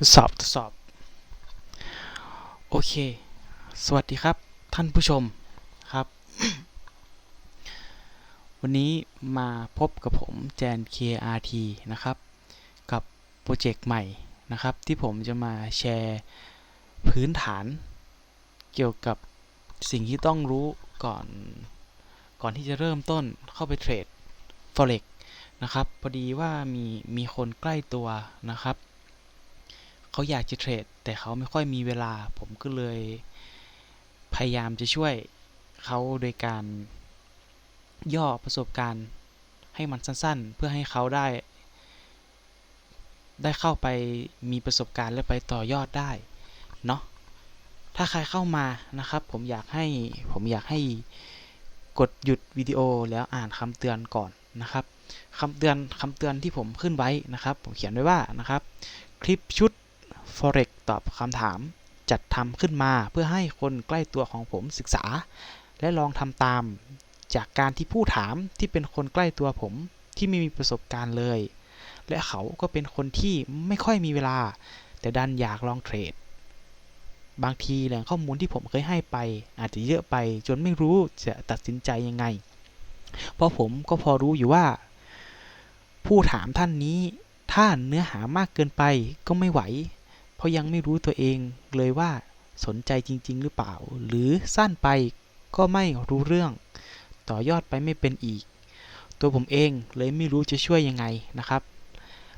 ทดสอบทดสอบ โอเค สวัสดีครับท่านผู้ชมครับ วันนี้มาพบกับผมแจน KRT นะครับ กับโปรเจกต์ใหม่นะครับ ที่ผมจะมาแชร์พื้นฐาน เกี่ยวกับสิ่งที่ต้องรู้ก่อนก่อนที่จะเริ่มต้นเข้าไปเทรด Forex นะครับ พอดีว่ามีมีคนใกล้ตัวนะครับ เขาอยากจะเทรด แต่เขาไม่ค่อยมีเวลา ผมก็เลยพยายามจะช่วยเขาโดยการย่อประสบการณ์ให้มันสั้นๆ เพื่อให้เขาได้ ได้เข้าไปมีประสบการณ์และไปต่อยอดได้เนาะถ้าใครเข้ามานะครับ ผมอยากให้ผมอยากให้กดหยุดวิดีโอแล้วอ่านคำเตือนก่อนนะครับคำเตือนคำเตือนที่ผมขึ้นไว้นะครับ ผมเขียนไว้ว่านะครับ คลิปชุด Forex ตอบคำถามจัดทำขึ้นมาเพื่อให้คนใกล้ตัวของผมศึกษา และลองทำตาม จากการที่ผู้ถามที่เป็นคนใกล้ตัวผมที่ไม่มีประสบการณ์เลย และเขาก็เป็นคนที่ไม่ค่อยมีเวลา แต่ดันอยากลองเทรด บางทีแหล่งข้อมูลที่ผมเคยให้ไป อาจจะเยอะไปจนไม่รู้จะตัดสินใจยังไง เพราะผมก็พอรู้อยู่ว่า ผู้ถามท่านนี้ถ้าเนื้อหามากเกินไปก็ไม่ไหว เพราะยังไม่รู้ตัวเองเลยว่าสนใจจริง ๆ หรือเปล่า หรือสั้นไปก็ไม่รู้เรื่อง ต่อยอดไปไม่เป็นอีก ตัวผมเองเลยไม่รู้จะช่วยยังไงนะครับ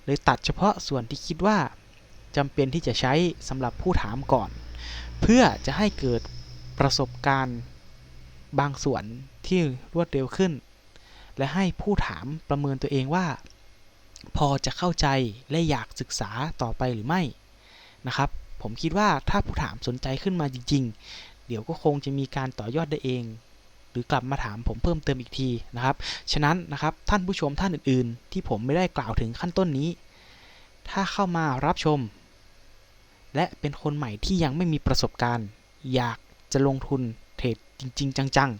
เลยตัดเฉพาะส่วนที่คิดว่าจำเป็นที่จะใช้สำหรับผู้ถามก่อน เพื่อจะให้เกิดประสบการณ์บางส่วนที่รวดเร็วขึ้น และให้ผู้ถามประเมินตัวเองว่า พอจะเข้าใจและอยากศึกษาต่อไปหรือไม่ นะครับ ผมคิดว่าถ้าผู้ถามสนใจขึ้นมาจริง ๆ เดี๋ยวก็คงจะมีการต่อยอดได้เอง หรือกลับมาถามผมเพิ่มเติมอีกทีนะครับ ฉะนั้นนะครับท่านผู้ชมท่านอื่น ๆ ที่ผมไม่ได้กล่าวถึงขั้นต้นนี้ ถ้าเข้ามารับชม และเป็นคนใหม่ที่ยังไม่มีประสบการณ์ อยากจะลงทุนเทรดจริง ๆ จัง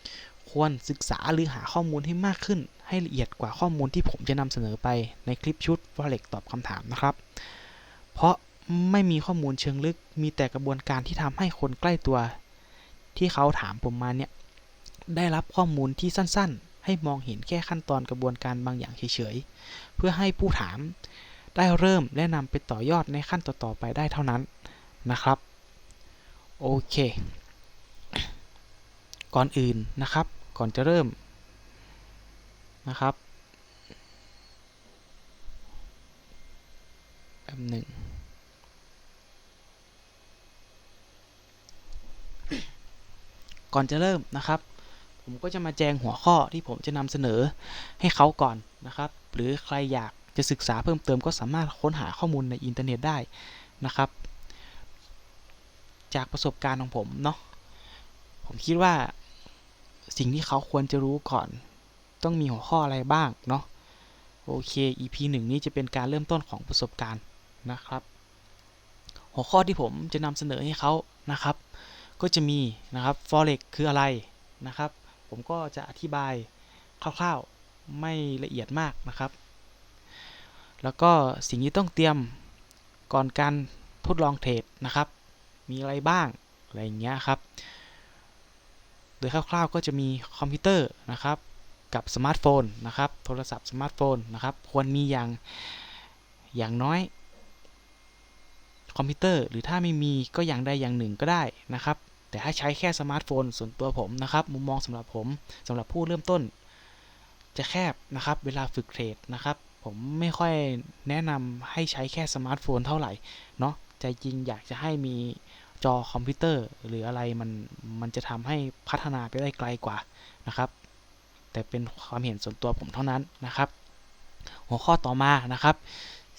ๆ ควรศึกษาหรือหาข้อมูลให้มากขึ้น ให้ละเอียดกว่าข้อมูลที่ผมจะนำเสนอไปในคลิปชุด Forex ตอบคำถามนะครับ เพราะ ไม่มีข้อมูลเชิงลึก มีแต่กระบวนการที่ทำให้คนใกล้ตัว ที่เขาถามผมมาเนี่ย ได้รับข้อมูลที่สั้นๆ ให้มองเห็นแค่ขั้นตอนกระบวนการบางอย่างเฉยๆ เพื่อให้ผู้ถามได้เริ่มและนำไปต่อยอดในขั้นต่อๆไปได้เท่านั้นนะครับ โอเค ก่อนอื่นนะครับ ก่อนจะเริ่มนะครับแป๊บหนึ่ง ก่อนจะเริ่มนะครับ ผมก็จะมาแจงหัวข้อที่ผมจะนำเสนอให้เขาก่อนนะครับ หรือใครอยากจะศึกษาเพิ่มเติมก็สามารถค้นหาข้อมูลในอินเทอร์เน็ตได้นะครับ จากประสบการณ์ของผมเนาะผมคิดว่าสิ่งที่เขาควรจะรู้ก่อน ต้องมีหัวข้ออะไรบ้างเนาะโอเค EP 1 นี้จะเป็นการเริ่มต้นของประสบการณ์นะครับ หัวข้อที่ผมจะนำเสนอให้เขานะครับ ก็จะมีนะครับ forex คืออะไรนะครับ ผมก็จะอธิบายคร่าวๆไม่ละเอียดมากนะครับ แล้วก็สิ่งที่ต้องเตรียมก่อนการทดลองเทรดนะครับ มีอะไรบ้างอะไรอย่างเงี้ยครับ โดยคร่าวๆก็จะมีคอมพิวเตอร์นะครับ กับสมาร์ทโฟนนะครับ โทรศัพท์สมาร์ทโฟนนะครับ ควรมีอย่างอย่างน้อยคอมพิวเตอร์หรือถ้าไม่มีก็อย่างใดอย่างหนึ่งก็ได้นะครับ แต่ถ้าใช้แค่สมาร์ทโฟนส่วนตัวผมนะครับ มุมมองสำหรับผมสำหรับผู้เริ่มต้น จะแคบนะครับ เวลาฝึกเทรดนะครับ ผมไม่ค่อยแนะนำให้ใช้แค่สมาร์ทโฟนเท่าไหร่เนาะใจจริงอยากจะให้มีจอคอมพิวเตอร์ หรืออะไรมันมันจะทำให้พัฒนาไปได้ไกลกว่านะครับ แต่เป็นความเห็นส่วนตัวผมเท่านั้นนะครับ หัวข้อต่อมานะครับ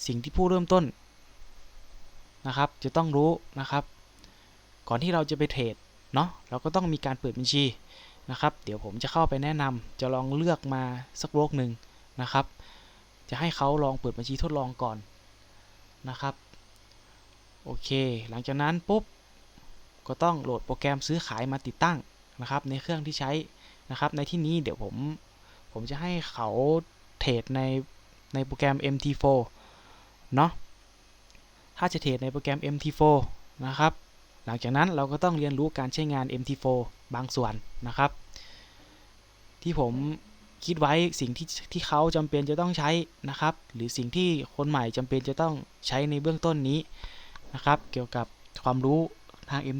สิ่งที่ผู้เริ่มต้นนะครับ จะต้องรู้นะครับ ก่อนที่เราจะไปเทรดเนาะเราก็ต้องมีการเปิดบัญชีนะครับ เดี๋ยวผมจะเข้าไปแนะนำจะลองเลือกมาสักโลกหนึ่งนะครับ จะให้เขาลองเปิดบัญชีทดลองก่อนนะครับโอเค หลังจากนั้นปุ๊บก็ต้องโหลดโปรแกรมซื้อขายมาติดตั้งนะครับ ในเครื่องที่ใช้นะครับ ในที่นี้เดี๋ยวผมผมจะให้เขาเทรดในในโปรแกรม MT4 เนาะถ้าจะเทรดในโปรแกรม MT4 นะครับ หลังจากนั้นเราก็ต้องเรียนรู้การใช้งาน MT4 บางส่วนนะครับ ที่ผมคิดไว้สิ่งที่ที่เขาจำเป็นจะต้องใช้นะครับ หรือสิ่งที่คนใหม่จำเป็นจะต้องใช้ในเบื้องต้นนี้นะครับ เกี่ยวกับความรู้ทาง M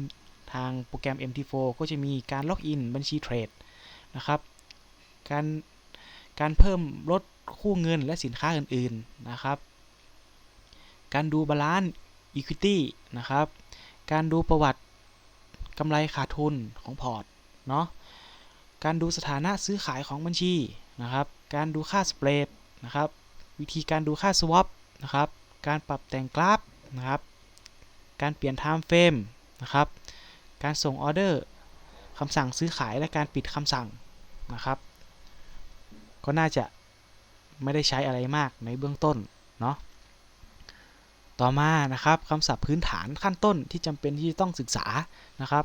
ทางโปรแกรม MT4 ก็จะมีการล็อกอินบัญชีเทรดนะครับ การการเพิ่มลดคู่เงินและสินค้าอื่นๆนะครับ การดูบาลานซ์ Equity นะครับ การดูประวัติกำไรขาดทุนของพอร์ตเนาะ การดูสถานะซื้อขายของบัญชีนะครับ การดูค่าสเปรดนะครับ วิธีการดูค่า swap นะครับ การปรับแต่งกราฟนะครับ การเปลี่ยน time frame นะครับ การส่งออเดอร์คำสั่งซื้อขายและการปิดคำสั่งนะครับ ก็น่าจะไม่ได้ใช้อะไรมากในเบื้องต้นเนาะ ต่อมานะครับคำศัพท์พื้นฐานขั้นต้นที่จำเป็นที่จะต้องศึกษานะครับ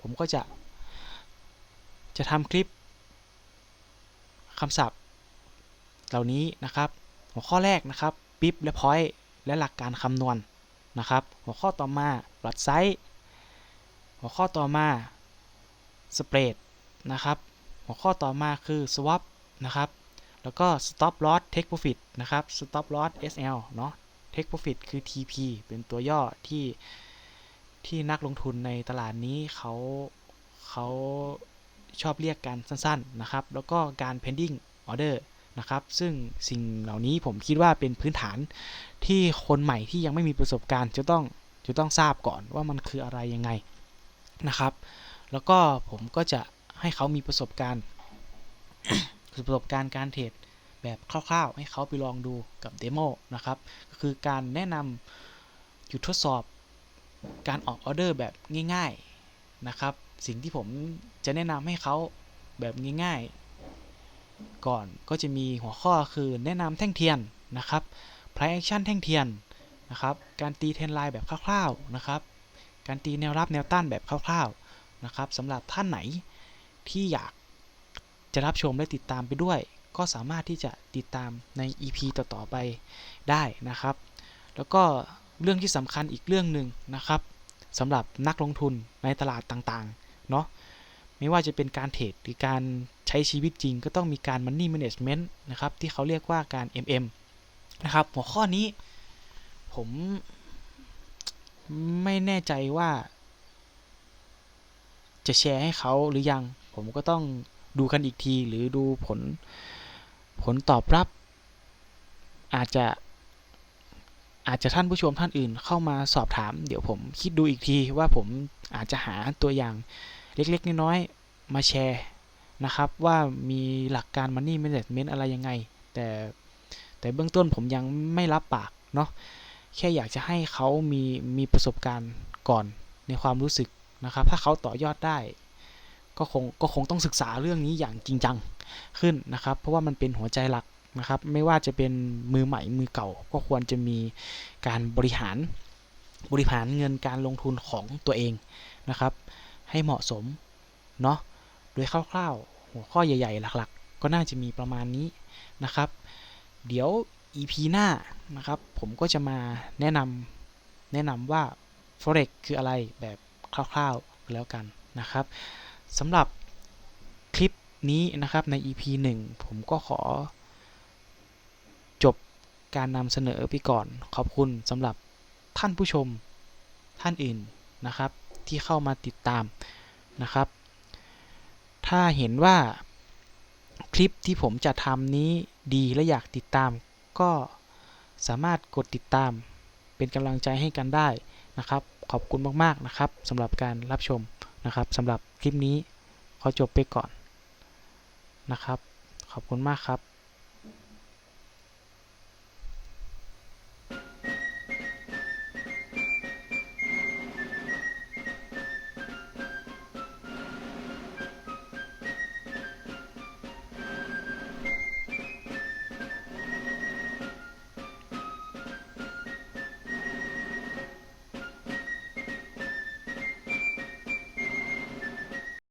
ผมก็จะจะทำคลิปคำศัพท์เหล่านี้นะครับ หัวข้อแรกนะครับปิ๊บและพอยต์และหลักการคำนวณนะครับ หัวข้อต่อมาปลัดไซส์หัวข้อต่อมาสเปรดนะครับ หัวข้อต่อมาคือ swap นะครับ แล้วก็ stop loss take profit นะครับ stop loss SL เนาะ take profit คือ TP เป็นตัวย่อที่ที่นักลงทุนในตลาดนี้เขาเขาชอบเรียกกันสั้นๆนะครับ แล้วก็การ pending order นะครับ ซึ่งสิ่งเหล่านี้ผมคิดว่าเป็นพื้นฐานที่คนใหม่ที่ยังไม่มีประสบการณ์จะต้องจะต้องทราบก่อนว่ามันคืออะไรยังไงนะครับ แล้วก็ผมก็จะให้เขามีประสบการณ์ ประสบการณ์การเทรด แบบคร่าวๆ ให้เขาไปลองดูกับเดโมนะครับ ก็คือการแนะนำจุดทดสอบการออกออเดอร์แบบง่ายๆนะครับ สิ่งที่ผมจะแนะนำให้เขาแบบง่ายๆ ก่อนก็จะมีหัวข้อคือแนะนำแท่งเทียนนะครับ price action แท่งเทียนนะครับ การตีเทนไลน์แบบคร่าวๆนะครับ การตีแนวรับแนวต้านแบบคร่าวๆนะครับสำหรับท่านไหนที่อยากจะรับชมและติดตามไปด้วย ก็สามารถที่จะติดตามใน EP ต่อๆไปได้นะครับ แล้วก็เรื่องที่สำคัญอีกเรื่องหนึ่งนะครับสำหรับนักลงทุนในตลาดต่างๆเนาะไม่ว่าจะเป็นการเทรดหรือการใช้ชีวิตจริง ก็ต้องมีการ Money Management นะครับ ที่เขาเรียกว่าการ MM นะครับ หัวข้อนี้ผมไม่แน่ใจว่า จะแชร์ให้เขาหรือยัง ผมก็ต้องดูกันอีกทีหรือดูผล ผลตอบรับ อาจจะอาจจะท่านผู้ชมท่านอื่นเข้ามาสอบถาม เดี๋ยวผมคิดดูอีกทีว่าผมอาจจะหาตัวอย่างเล็กๆ น้อยๆ มาแชร์นะครับว่ามีหลักการ Money Management อะไรยังไง แต่แต่เบื้องต้นผมยังไม่รับปากเนาะแค่อยากจะให้เขามีมีประสบการณ์ก่อนในความรู้สึกนะครับ ถ้าเขาต่อยอดได้ ก็คงก็คงต้องศึกษาเรื่องนี้อย่างจริงจังขึ้นนะครับ เพราะว่ามันเป็นหัวใจหลักนะครับ ไม่ว่าจะเป็นมือใหม่มือเก่า ก็ควรจะมีการบริหารบริหารเงินการลงทุนของตัวเองนะครับ ให้เหมาะสมเนาะโดยคร่าวๆ หัวข้อใหญ่ๆ หลักๆ ก็น่าจะมีประมาณนี้นะครับ เดี๋ยว EP หน้านะครับ ผมก็จะมาแนะนำแนะนำว่า forex คืออะไรแบบคร่าวๆแล้วกันนะครับ สำหรับคลิปนี้นะครับใน EP 1 ผมก็ขอ จบการนำเสนอไปก่อน ขอบคุณสำหรับท่านผู้ชมท่านอื่นนะครับ ที่เข้ามาติดตามนะครับ ถ้าเห็นว่าคลิปที่ผมจะทำนี้ดีและอยากติดตาม ก็สามารถกดติดตาม เป็นกำลังใจให้กันได้นะครับ ขอบคุณมาก ๆ นะครับสำหรับการรับชม นะครับสำหรับคลิปนี้ขอจบไปก่อนนะครับ ขอบคุณมากครับ